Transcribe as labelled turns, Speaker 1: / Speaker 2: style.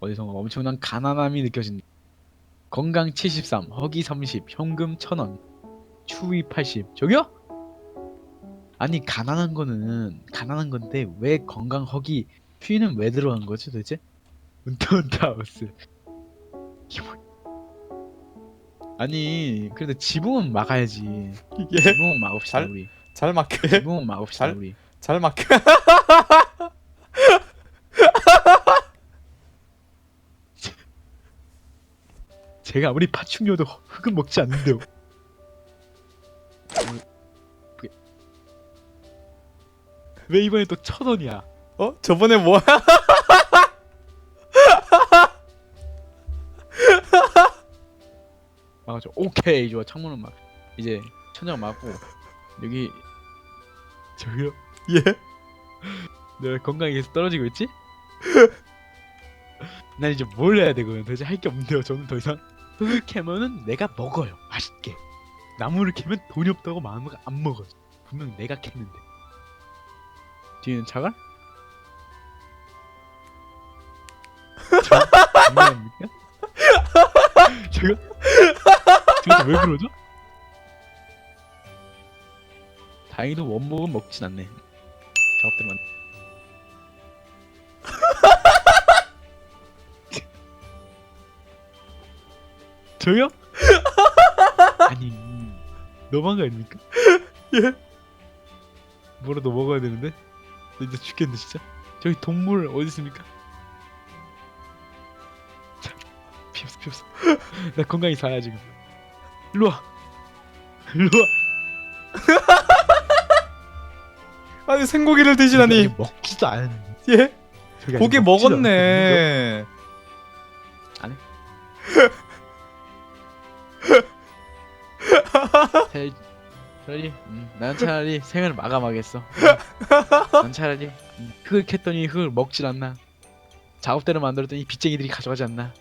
Speaker 1: 어디선가 엄청난 가난함이 느껴진다. 건강 73, 허기 30, 현금 1000원, 추위 80. 저기요? 아니 가난한 거는 가난한 건데 왜 건강 허기 추위는 왜 들어간 거지 도대체? 운터운터하우스. 이게 뭐- 아니 그래도 지붕은 막아야지.
Speaker 2: 예.
Speaker 1: 지붕은 막읍시다
Speaker 2: 잘-
Speaker 1: 우리.
Speaker 2: 잘 마크.
Speaker 1: 지붕은 막읍시다
Speaker 2: 잘-
Speaker 1: 우리.
Speaker 2: 잘 마크.
Speaker 1: 제가 아무리 파충류도 흙은 먹지 않는데요. 왜 이번에 또 천 원이야?
Speaker 2: 어? 저번에 뭐?
Speaker 1: 막아줘. 오케이 좋아. 창문은 막 이제 천장 막고 여기 저기요.
Speaker 2: 예.
Speaker 1: 내가 건강이 계속 떨어지고 있지? 난 이제 뭘 해야 되고요? 도대체 할 게 없는데요. 저는 더 이상 흙을 캐면은 내가 먹어요. 맛있게. 나무를 캐면 돈이 없다고 마음을 안 먹어요. 분명 내가 캤는데. 뒤에는 차가? 저? 장난입니까? 제가? 제가 왜 그러죠? 다행히도 원목은 먹진 않네. 작업들만. 저요? 아니 너무한 거 아닙니까?
Speaker 2: 예.
Speaker 1: 뭐라도 먹어야 되는데 나 이제 죽겠네 진짜 저기 동물 어디 있습니까? 자, 피었어 피었어 나 건강히 살아야 지금 일로 와 일로 와
Speaker 2: 아니 생고기를 드시다니.
Speaker 1: 먹지도 않았는데
Speaker 2: 예. 고기 먹었네.
Speaker 1: 않았 차라리, 차라리 음, 난 차라리 생을 마감하겠어. 음, 난 차라리 음, 흙을 캤더니 흙을 먹질 않나. 작업대로 만들었더니 빚쟁이들이 가져가지 않나